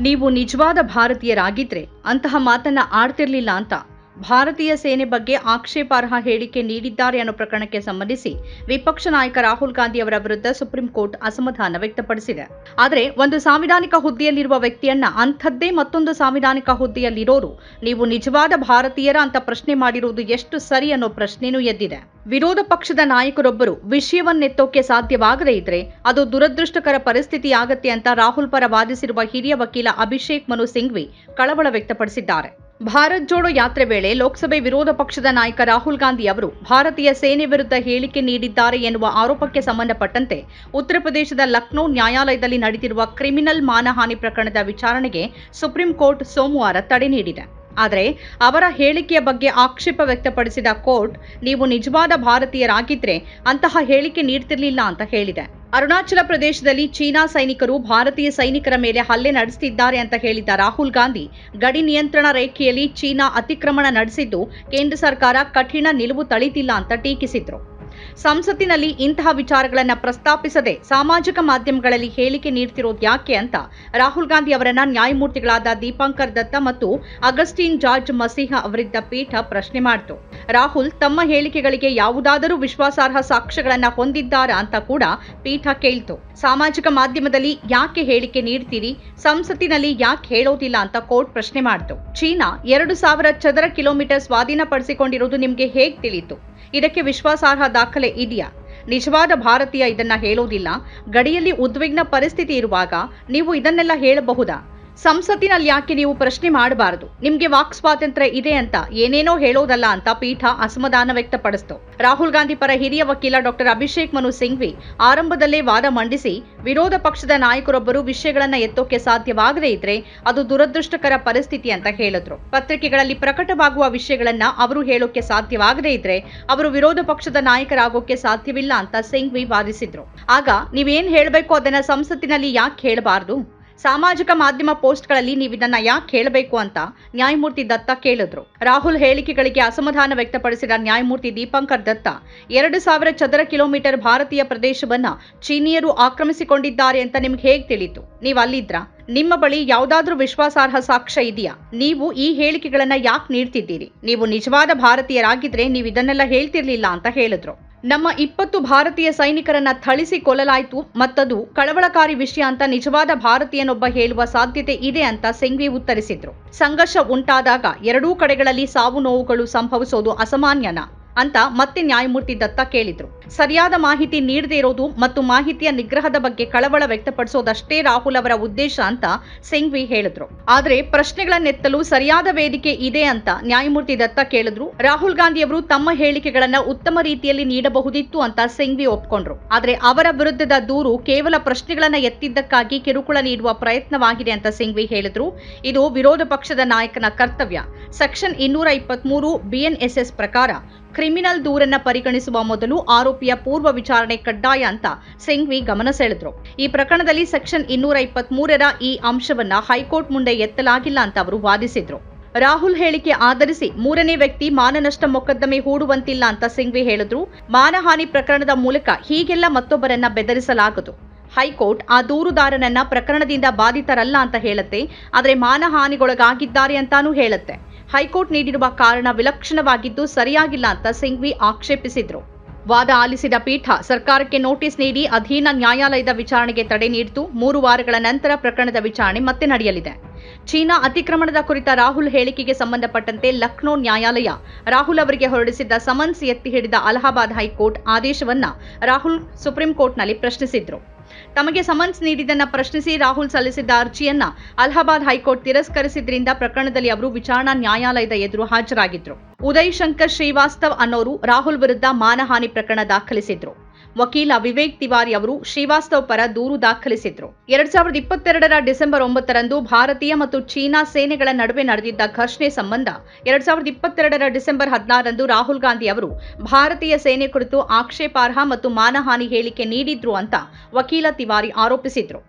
ನೀವು ನಿಜವಾದ ಭಾರತೀಯರಾಗಿದ್ರೆ ಅಂತಹ ಮಾತನ್ನ ಆಡ್ತಿರ್ಲಿಲ್ಲ ಅಂತ ಭಾರತೀಯ ಸೇನೆ ಬಗ್ಗೆ ಆಕ್ಷೇಪಾರ್ಹ ಹೇಳಿಕೆ ನೀಡಿದ್ದಾರೆ ಅನ್ನೋ ಪ್ರಕರಣಕ್ಕೆ ಸಂಬಂಧಿಸಿ ವಿಪಕ್ಷ ನಾಯಕ ರಾಹುಲ್ ಗಾಂಧಿ ಅವರ ವಿರುದ್ಧ ಸುಪ್ರೀಂ ಕೋರ್ಟ್ ಅಸಮಾಧಾನ ವ್ಯಕ್ತಪಡಿಸಿದೆ. ಆದರೆ ಒಂದು ಸಾಂವಿಧಾನಿಕ ಹುದ್ದೆಯಲ್ಲಿರುವ ವ್ಯಕ್ತಿಯನ್ನ ಅಂಥದ್ದೇ ಮತ್ತೊಂದು ಸಾಂವಿಧಾನಿಕ ಹುದ್ದೆಯಲ್ಲಿರೋರು, ನೀವು ನಿಜವಾದ ಭಾರತೀಯರ ಅಂತ ಪ್ರಶ್ನೆ ಮಾಡಿರುವುದು ಎಷ್ಟು ಸರಿ ಅನ್ನೋ ಪ್ರಶ್ನೆನೂ ಎದ್ದಿದೆ. ವಿರೋಧ ಪಕ್ಷದ ನಾಯಕರೊಬ್ಬರು ವಿಷಯವನ್ನೆತ್ತೋಕೆ ಸಾಧ್ಯವಾಗದೇ ಇದ್ರೆ ಅದು ದುರದೃಷ್ಟಕರ ಪರಿಸ್ಥಿತಿ ಆಗತ್ತೆ ಅಂತ ರಾಹುಲ್ ಪರ ವಾದಿಸಿರುವ ಹಿರಿಯ ವಕೀಲ ಅಭಿಷೇಕ್ ಮನು ಸಿಂಘ್ವಿ ಕಳವಳ ವ್ಯಕ್ತಪಡಿಸಿದ್ದಾರೆ. ಭಾರತ್ ಜೋಡೋ ಯಾತ್ರೆ ವೇಳೆ ಲೋಕಸಭೆ ವಿರೋಧ ಪಕ್ಷದ ನಾಯಕ ರಾಹುಲ್ ಗಾಂಧಿ ಅವರು ಭಾರತೀಯ ಸೇನೆ ವಿರುದ್ಧ ಹೇಳಿಕೆ ನೀಡಿದ್ದಾರೆ ಎನ್ನುವ ಆರೋಪಕ್ಕೆ ಸಂಬಂಧಪಟ್ಟಂತೆ ಉತ್ತರ ಪ್ರದೇಶದ ಲಕ್ನೋ ನ್ಯಾಯಾಲಯದಲ್ಲಿ ನಡೆದಿರುವ ಕ್ರಿಮಿನಲ್ ಮಾನಹಾನಿ ಪ್ರಕರಣದ ವಿಚಾರಣೆಗೆ ಸುಪ್ರೀಂ ಕೋರ್ಟ್ ಸೋಮವಾರ ತಡೆ ನೀಡಿದೆ. ಆದರೆ ಅವರ ಹೇಳಿಕೆಯ ಬಗ್ಗೆ ಆಕ್ಷೇಪ ವ್ಯಕ್ತಪಡಿಸಿದ ಕೋರ್ಟ್, ನೀವು ನಿಜವಾದ ಭಾರತೀಯರಾಗಿದ್ದರೆ ಅಂತಹ ಹೇಳಿಕೆ ನೀಡ್ತಿರಲಿಲ್ಲ ಅಂತ ಹೇಳಿದೆ. ಅರುಣಾಚಲ ಪ್ರದೇಶದಲ್ಲಿ ಚೀನಾ ಸೈನಿಕರು ಭಾರತೀಯ ಸೈನಿಕರ ಮೇಲೆ ಹಲ್ಲೆ ನಡೆಸುತ್ತಿದ್ದಾರೆ ಅಂತ ಹೇಳಿದ ರಾಹುಲ್ ಗಾಂಧಿ, ಗಡಿ ನಿಯಂತ್ರಣ ರೇಖೆಯಲ್ಲಿ ಚೀನಾ ಅತಿಕ್ರಮಣ ನಡೆಸಿದ್ದು ಕೇಂದ್ರ ಸರ್ಕಾರ ಕಠಿಣ ನಿಲುವು ತಳಿತಿಲ್ಲ ಅಂತ ಟೀಕಿಸಿದ್ರು. ಸಂಸತ್ತಿನಲ್ಲಿ ಇಂತಹ ವಿಚಾರಗಳನ್ನ ಪ್ರಸ್ತಾಪಿಸದೆ ಸಾಮಾಜಿಕ ಮಾಧ್ಯಮಗಳಲ್ಲಿ ಹೇಳಿಕೆ ನೀಡ್ತಿರೋದು ಯಾಕೆ ಅಂತ ರಾಹುಲ್ ಗಾಂಧಿ ಅವರನ್ನ ನ್ಯಾಯಮೂರ್ತಿಗಳಾದ ದೀಪಾಂಕರ್ ದತ್ತ ಮತ್ತು ಅಗಸ್ಟಿನ್ ಜಾರ್ಜ್ ಮಸೀಹ ಅವರಿದ್ದ ಪೀಠ ಪ್ರಶ್ನೆ ಮಾಡಿತು. ರಾಹುಲ್, ತಮ್ಮ ಹೇಳಿಕೆಗಳಿಗೆ ಯಾವುದಾದರೂ ವಿಶ್ವಾಸಾರ್ಹ ಸಾಕ್ಷ್ಯಗಳನ್ನ ಹೊಂದಿದ್ದಾರಾ ಅಂತ ಕೂಡ ಪೀಠ ಕೇಳಿತು. ಸಾಮಾಜಿಕ ಮಾಧ್ಯಮದಲ್ಲಿ ಯಾಕೆ ಹೇಳಿಕೆ ನೀಡ್ತೀರಿ? ಸಂಸತ್ತಿನಲ್ಲಿ ಯಾಕೆ ಹೇಳೋದಿಲ್ಲ ಅಂತ ಕೋರ್ಟ್ ಪ್ರಶ್ನೆ ಮಾಡಿತು. ಚೀನಾ ಎರಡು ಸಾವಿರ ಚದರ ಕಿಲೋಮೀಟರ್ ಸ್ವಾಧೀನಪಡಿಸಿಕೊಂಡಿರುವುದು ನಿಮಗೆ ಹೇಗೆ ತಿಳಿತು? ಇದಕ್ಕೆ ವಿಶ್ವಾಸಾರ್ಹ ದಾಖಲೆ ಇದೆಯಾ? ನಿಜವಾದ ಭಾರತೀಯ ಇದನ್ನ ಹೇಳೋದಿಲ್ಲ. ಗಡಿಯಲ್ಲಿ ಉದ್ವಿಗ್ನ ಪರಿಸ್ಥಿತಿ ಇರುವಾಗ ನೀವು ಇದನ್ನೆಲ್ಲ ಹೇಳಬಹುದಾ? ಸಂಸತ್ತಿನಲ್ಲಿ ಯಾಕೆ ನೀವು ಪ್ರಶ್ನೆ ಮಾಡಬಾರದು? ನಿಮ್ಗೆ ವಾಕ್ ಸ್ವಾತಂತ್ರ್ಯ ಇದೆ ಅಂತ ಏನೇನೋ ಹೇಳೋದಲ್ಲ ಅಂತ ಪೀಠ ಅಸಮಾಧಾನ ವ್ಯಕ್ತಪಡಿಸಿತು. ರಾಹುಲ್ ಗಾಂಧಿ ಪರ ಹಿರಿಯ ವಕೀಲ ಡಾಕ್ಟರ್ ಅಭಿಷೇಕ್ ಮನು ಸಿಂಘ್ವಿ ಆರಂಭದಲ್ಲೇ ವಾದ ಮಂಡಿಸಿ, ವಿರೋಧ ಪಕ್ಷದ ನಾಯಕರೊಬ್ಬರು ವಿಷಯಗಳನ್ನ ಎತ್ತೋಕೆ ಸಾಧ್ಯವಾಗದೇ ಇದ್ರೆ ಅದು ದುರದೃಷ್ಟಕರ ಪರಿಸ್ಥಿತಿ ಅಂತ ಹೇಳಿದ್ರು. ಪತ್ರಿಕೆಗಳಲ್ಲಿ ಪ್ರಕಟವಾಗುವ ವಿಷಯಗಳನ್ನ ಅವರು ಹೇಳೋಕೆ ಸಾಧ್ಯವಾಗದೇ ಇದ್ರೆ ಅವರು ವಿರೋಧ ಪಕ್ಷದ ನಾಯಕರಾಗೋಕೆ ಸಾಧ್ಯವಿಲ್ಲ ಅಂತ ಸಿಂಘ್ವಿ ವಾದಿಸಿದ್ರು. ಆಗ ನೀವೇನ್ ಹೇಳಬೇಕು ಅದನ್ನ ಸಂಸತ್ತಿನಲ್ಲಿ ಯಾಕೆ ಹೇಳಬಾರದು? ಸಾಮಾಜಿಕ ಮಾಧ್ಯಮ ಪೋಸ್ಟ್ಗಳಲ್ಲಿ ನೀವು ಇದನ್ನ ಯಾಕೆ ಹೇಳಬೇಕು ಅಂತ ನ್ಯಾಯಮೂರ್ತಿ ದತ್ತ ಕೇಳಿದ್ರು. ರಾಹುಲ್ ಹೇಳಿಕೆಗಳಿಗೆ ಅಸಮಾಧಾನ ವ್ಯಕ್ತಪಡಿಸಿದ ನ್ಯಾಯಮೂರ್ತಿ ದೀಪಂಕರ್ ದತ್ತ, ಎರಡು ಸಾವಿರ ಚದರ ಕಿಲೋಮೀಟರ್ ಭಾರತೀಯ ಪ್ರದೇಶವನ್ನ ಚೀನಿಯರು ಆಕ್ರಮಿಸಿಕೊಂಡಿದ್ದಾರೆ ಅಂತ ನಿಮ್ಗೆ ಹೇಗ್ ತಿಳಿತು? ನೀವು ಅಲ್ಲಿದ್ರ? ನಿಮ್ಮ ಬಳಿ ಯಾವುದಾದ್ರೂ ವಿಶ್ವಾಸಾರ್ಹ ಸಾಕ್ಷ್ಯ ಇದೆಯಾ? ನೀವು ಈ ಹೇಳಿಕೆಗಳನ್ನ ಯಾಕೆ ನೀಡ್ತಿದ್ದೀರಿ? ನೀವು ನಿಜವಾದ ಭಾರತೀಯರಾಗಿದ್ರೆ ನೀವು ಇದನ್ನೆಲ್ಲ ಹೇಳ್ತಿರ್ಲಿಲ್ಲ ಅಂತ ಹೇಳಿದ್ರು. ನಮ್ಮ ಇಪ್ಪತ್ತು ಭಾರತೀಯ ಸೈನಿಕರನ್ನ ಥಳಿಸಿ ಕೊಲ್ಲಲಾಯಿತು ಮತ್ತದು ಕಳವಳಕಾರಿ ವಿಷಯ ಅಂತ ನಿಜವಾದ ಭಾರತೀಯನೊಬ್ಬ ಹೇಳುವ ಸಾಧ್ಯತೆ ಇದೆ ಅಂತ ಸಿಂಘ್ವಿ ಉತ್ತರಿಸಿದ್ರು. ಸಂಘರ್ಷ ಉಂಟಾದಾಗ ಎರಡೂ ಕಡೆಗಳಲ್ಲಿ ಸಾವು ನೋವುಗಳು ಸಂಭವಿಸೋದು ಅಸಾಮಾನ್ಯನಾ? ಅಂತ ಮತ್ತೆ ನ್ಯಾಯಮೂರ್ತಿ ದತ್ತ ಕೇಳಿದ್ರು. ಸರಿಯಾದ ಮಾಹಿತಿ ನೀಡದೇ ಇರೋದು ಮತ್ತು ಮಾಹಿತಿಯ ನಿಗ್ರಹದ ಬಗ್ಗೆ ಕಳವಳ ವ್ಯಕ್ತಪಡಿಸೋದಷ್ಟೇ ರಾಹುಲ್ ಅವರ ಉದ್ದೇಶ ಅಂತ ಸಿಂಘ್ವಿ ಹೇಳಿದ್ರು. ಆದ್ರೆ ಪ್ರಶ್ನೆಗಳನ್ನೆತ್ತಲು ಸರಿಯಾದ ವೇದಿಕೆ ಇದೆ ಅಂತ ನ್ಯಾಯಮೂರ್ತಿ ದತ್ತ ಕೇಳಿದ್ರು. ರಾಹುಲ್ ಗಾಂಧಿ ಅವರು ತಮ್ಮ ಹೇಳಿಕೆಗಳನ್ನ ಉತ್ತಮ ರೀತಿಯಲ್ಲಿ ನೀಡಬಹುದಿತ್ತು ಅಂತ ಸಿಂಘ್ವಿ ಒಪ್ಕೊಂಡ್ರು. ಆದ್ರೆ ಅವರ ವಿರುದ್ಧದ ದೂರು ಕೇವಲ ಪ್ರಶ್ನೆಗಳನ್ನ ಎತ್ತಿದ್ದಕ್ಕಾಗಿ ಕಿರುಕುಳ ನೀಡುವ ಪ್ರಯತ್ನವಾಗಿದೆ ಅಂತ ಸಿಂಘ್ವಿ ಹೇಳಿದ್ರು. ಇದು ವಿರೋಧ ಪಕ್ಷದ ನಾಯಕನ ಕರ್ತವ್ಯ. ಸೆಕ್ಷನ್ ಇನ್ನೂರ ಇಪ್ಪತ್ಮೂರು ಬಿಎನ್ಎಸ್ಎಸ್ ಪ್ರಕಾರ ಕ್ರಿಮಿನಲ್ ದೂರನ್ನ ಪರಿಗಣಿಸುವ ಮೊದಲು ಆರೋಪಿಯ ಪೂರ್ವ ವಿಚಾರಣೆ ಕಡ್ಡಾಯ ಅಂತ ಸಿಂಘ್ವಿ ಗಮನ ಸೆಳೆದ್ರು. ಈ ಪ್ರಕರಣದಲ್ಲಿ ಸೆಕ್ಷನ್ ಇನ್ನೂರ ಇಪ್ಪತ್ತ್ ಮೂರರ ಈ ಅಂಶವನ್ನ ಹೈಕೋರ್ಟ್ ಮುಂದೆ ಎತ್ತಲಾಗಿಲ್ಲ ಅಂತ ಅವರು ವಾದಿಸಿದ್ರು. ರಾಹುಲ್ ಹೇಳಿಕೆ ಆಧರಿಸಿ ಮೂರನೇ ವ್ಯಕ್ತಿ ಮಾನನಷ್ಟ ಮೊಕದ್ದಮೆ ಹೂಡುವಂತಿಲ್ಲ ಅಂತ ಸಿಂಘ್ವಿ ಹೇಳಿದ್ರು. ಮಾನಹಾನಿ ಪ್ರಕರಣದ ಮೂಲಕ ಹೀಗೆಲ್ಲ ಮತ್ತೊಬ್ಬರನ್ನ ಬೆದರಿಸಲಾಗದು. ಹೈಕೋರ್ಟ್ ಆ ದೂರುದಾರನನ್ನ ಪ್ರಕರಣದಿಂದ ಬಾಧಿತರಲ್ಲ ಅಂತ ಹೇಳುತ್ತೆ. ಆದರೆ ಮಾನಹಾನಿಗೊಳಗಾಗಿದ್ದಾರೆ ಅಂತಾನೂ ಹೇಳುತ್ತೆ. ಹೈಕೋರ್ಟ್ ನೀಡಿರುವ ಕಾರಣ ವಿಲಕ್ಷಣವಾಗಿದ್ದು ಸರಿಯಾಗಿಲ್ಲ ಅಂತ ಸಿಂಘ್ವಿ ಆಕ್ಷೇಪಿಸಿದ್ರು. ವಾದ ಆಲಿಸಿದ ಪೀಠ ಸರ್ಕಾರಕ್ಕೆ ನೋಟಿಸ್ ನೀಡಿ ಅಧೀನ ನ್ಯಾಯಾಲಯದ ವಿಚಾರಣೆಗೆ ತಡೆ ನೀಡಿತು ಮೂರು ವಾರಗಳ ನಂತರ ಪ್ರಕರಣದ ವಿಚಾರಣೆ ಮತ್ತೆ ನಡೆಯಲಿದೆ. ಚೀನಾ ಅತಿಕ್ರಮಣದ ಕುರಿತ ರಾಹುಲ್ ಹೇಳಿಕೆಗೆ ಸಂಬಂಧಪಟ್ಟಂತೆ ಲಕ್ನೋ ನ್ಯಾಯಾಲಯ ರಾಹುಲ್ ಅವರಿಗೆ ಹೊರಡಿಸಿದ್ದ ಸಮನ್ಸ್ ಎತ್ತಿ ಹಿಡಿದ ಅಲಹಾಬಾದ್ ಹೈಕೋರ್ಟ್ ಆದೇಶವನ್ನ ರಾಹುಲ್ ಸುಪ್ರೀಂ ಕೋರ್ಟ್ನಲ್ಲಿ ಪ್ರಶ್ನಿಸಿದ್ರು. ತಮಗೆ ಸಮನ್ಸ್ ನೀಡಿದ್ದನ್ನು ಪ್ರಶ್ನಿಸಿ ರಾಹುಲ್ ಸಲ್ಲಿಸಿದ್ದ ಅರ್ಜಿಯನ್ನ ಅಲಹಾಬಾದ್ ಹೈಕೋರ್ಟ್ ತಿರಸ್ಕರಿಸಿದ್ರಿಂದ ಪ್ರಕರಣದಲ್ಲಿ ಅವರು ವಿಚಾರಣಾ ನ್ಯಾಯಾಲಯದ ಎದುರು ಹಾಜರಾಗಿದ್ರು. ಉದಯ್ ಶಂಕರ್ ಶ್ರೀವಾಸ್ತವ್ ಅನ್ನೋರು ರಾಹುಲ್ ವಿರುದ್ಧ ಮಾನಹಾನಿ ಪ್ರಕರಣ ದಾಖಲಿಸಿದ್ರು. ವಕೀಲ ವಿವೇಕ್ ತಿವಾರಿ ಅವರು ಶ್ರೀವಾಸ್ತವ್ ಪರ ದೂರು ದಾಖಲಿಸಿದ್ರು. ಎರಡ್ ಸಾವಿರದ ಇಪ್ಪತ್ತೆರಡರ ಡಿಸೆಂಬರ್ ಒಂಬತ್ತರಂದು ಭಾರತೀಯ ಮತ್ತು ಚೀನಾ ಸೇನೆಗಳ ನಡುವೆ ನಡೆದಿದ್ದ ಘರ್ಷಣೆ ಸಂಬಂಧ ಎರಡ್ ಸಾವಿರದ ಇಪ್ಪತ್ತೆರಡರ ಡಿಸೆಂಬರ್ ಹದಿನಾರರಂದು ರಾಹುಲ್ ಗಾಂಧಿ ಅವರು ಭಾರತೀಯ ಸೇನೆ ಕುರಿತು ಆಕ್ಷೇಪಾರ್ಹ ಮತ್ತು ಮಾನಹಾನಿ ಹೇಳಿಕೆ ನೀಡಿದ್ರು ಅಂತ ವಕೀಲ ತಿವಾರಿ ಆರೋಪಿಸಿದ್ರು.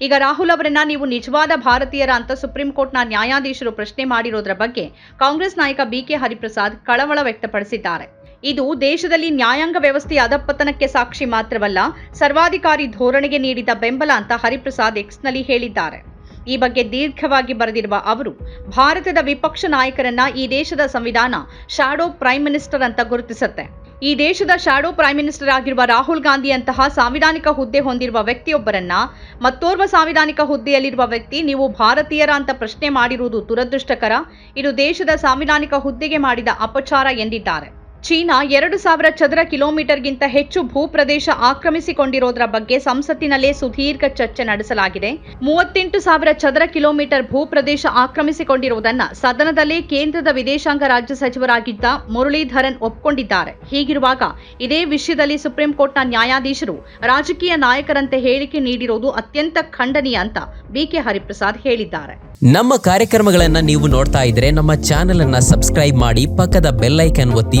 ಈಗ ರಾಹುಲ್ ಅವರನ್ನ ನೀವು ನಿಜವಾದ ಭಾರತೀಯರ ಅಂತ ಸುಪ್ರೀಂ ಕೋರ್ಟ್ನ ನ್ಯಾಯಾಧೀಶರು ಪ್ರಶ್ನೆ ಮಾಡಿರೋದ್ರ ಬಗ್ಗೆ ಕಾಂಗ್ರೆಸ್ ನಾಯಕ ಬಿಕೆ ಹರಿಪ್ರಸಾದ್ ಕಳವಳ ವ್ಯಕ್ತಪಡಿಸಿದ್ದಾರೆ. ಇದು ದೇಶದಲ್ಲಿ ನ್ಯಾಯಾಂಗ ವ್ಯವಸ್ಥೆಯ ಅಧಪತನಕ್ಕೆ ಸಾಕ್ಷಿ ಮಾತ್ರವಲ್ಲ, ಸರ್ವಾಧಿಕಾರಿ ಧೋರಣೆಗೆ ನೀಡಿದ ಬೆಂಬಲ ಅಂತ ಹರಿಪ್ರಸಾದ್ ಎಕ್ಸ್ನಲ್ಲಿ ಹೇಳಿದ್ದಾರೆ. ಈ ಬಗ್ಗೆ ದೀರ್ಘವಾಗಿ ಬರೆದಿರುವ ಅವರು, ಭಾರತದ ವಿಪಕ್ಷ ನಾಯಕರನ್ನ ಈ ದೇಶದ ಸಂವಿಧಾನ ಶಾಡೋ ಪ್ರೈಮ್ ಮಿನಿಸ್ಟರ್ ಅಂತ ಗುರುತಿಸುತ್ತೆ. ಈ ದೇಶದ ಶಾಡೋ ಪ್ರೈಮ್ ಮಿನಿಸ್ಟರ್ ಆಗಿರುವ ರಾಹುಲ್ ಗಾಂಧಿ ಅಂತಹ ಸಾಂವಿಧಾನಿಕ ಹುದ್ದೆ ಹೊಂದಿರುವ ವ್ಯಕ್ತಿಯೊಬ್ಬರನ್ನ, ಮತ್ತೋರ್ವ ಸಾಂವಿಧಾನಿಕ ಹುದ್ದೆಯಲ್ಲಿರುವ ವ್ಯಕ್ತಿ ನೀವು ಭಾರತೀಯರ ಅಂತ ಪ್ರಶ್ನೆ ಮಾಡಿರುವುದು ದುರದೃಷ್ಟಕರ. ಇದು ದೇಶದ ಸಾಂವಿಧಾನಿಕ ಹುದ್ದೆಗೆ ಮಾಡಿದ ಅಪಚಾರ ಎಂದಿದ್ದಾರೆ. ಚೀನಾ ಎರಡು ಸಾವಿರ ಚದರ ಕಿಲೋಮೀಟರ್ಗಿಂತ ಹೆಚ್ಚು ಭೂಪ್ರದೇಶ ಆಕ್ರಮಿಸಿಕೊಂಡಿರೋದ್ರ ಬಗ್ಗೆ ಸಂಸತ್ತಿನಲ್ಲೇ ಸುದೀರ್ಘ ಚರ್ಚೆ ನಡೆಸಲಾಗಿದೆ. ಮೂವತ್ತೆಂಟು ಸಾವಿರ ಚದರ ಕಿಲೋಮೀಟರ್ ಭೂಪ್ರದೇಶ ಆಕ್ರಮಿಸಿಕೊಂಡಿರುವುದನ್ನ ಸದನದಲ್ಲೇ ಕೇಂದ್ರದ ವಿದೇಶಾಂಗ ರಾಜ್ಯ ಸಚಿವರಾಗಿದ್ದ ಮುರಳೀಧರನ್ ಒಪ್ಕೊಂಡಿದ್ದಾರೆ. ಹೀಗಿರುವಾಗ ಇದೇ ವಿಷಯದಲ್ಲಿ ಸುಪ್ರೀಂ ಕೋರ್ಟ್ನ ನ್ಯಾಯಾಧೀಶರು ರಾಜಕೀಯ ನಾಯಕರಂತೆ ಹೇಳಿಕೆ ನೀಡಿರುವುದು ಅತ್ಯಂತ ಖಂಡನೀಯ ಅಂತ ಬಿಕೆ ಹರಿಪ್ರಸಾದ್ ಹೇಳಿದ್ದಾರೆ. ನಮ್ಮ ಕಾರ್ಯಕ್ರಮಗಳನ್ನು ನೀವು ನೋಡ್ತಾ ಇದ್ರೆ ನಮ್ಮ ಚಾನೆಲ್ ಅನ್ನ ಸಬ್ಸ್ಕ್ರೈಬ್ ಮಾಡಿ ಪಕ್ಕದ ಬೆಲ್ಲೈಕನ್ ಒತ್ತಿ ಒತ್ತಿ